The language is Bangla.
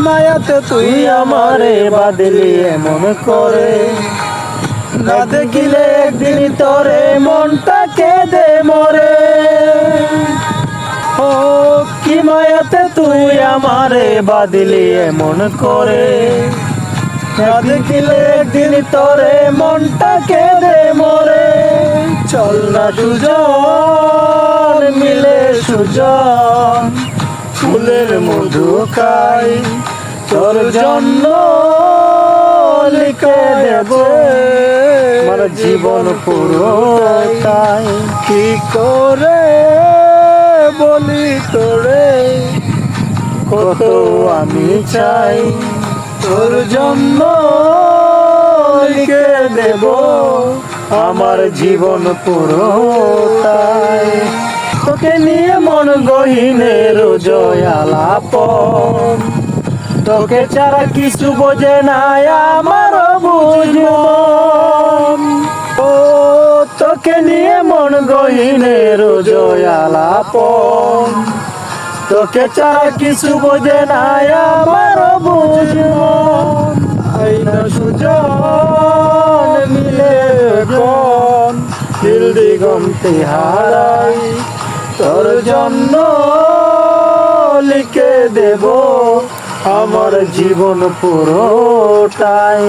মায়াতে তুই আমারে বাদলি এমন করে। না দেখিলে একদিন তোরে মনটা কেঁদে মরে। ও, কি মায়াতে তুই আমারে বাদলি এমন করে। না দেখিলে একদিন তোরে মনটা কেঁদে মরে। চল না সুজন, মিলে সুজন। ফুলের মধু খাই। তোর জন্য লিখে দেব। আমার জীবন পুরো তাই কি করে বলি তোরে? কত আমি চাই। তোর জন্য লিখে দেব। আমার জীবন পুরো তাই তোকে নিয়ে মন গহিনের জয়ালাপ তোকে ছাড়া কিছু বোঝে না আমার বুঝব ও, তোকে নিয়ে মন গহিনের জয়ালাপ তোকে ছাড়া কিছু বোঝে না আমার বুঝব আইনা সুজন মিলে দিল দিগন্তে হারাই। তোর জন্য লিখে দেব আমার জীবন পুরোটাই।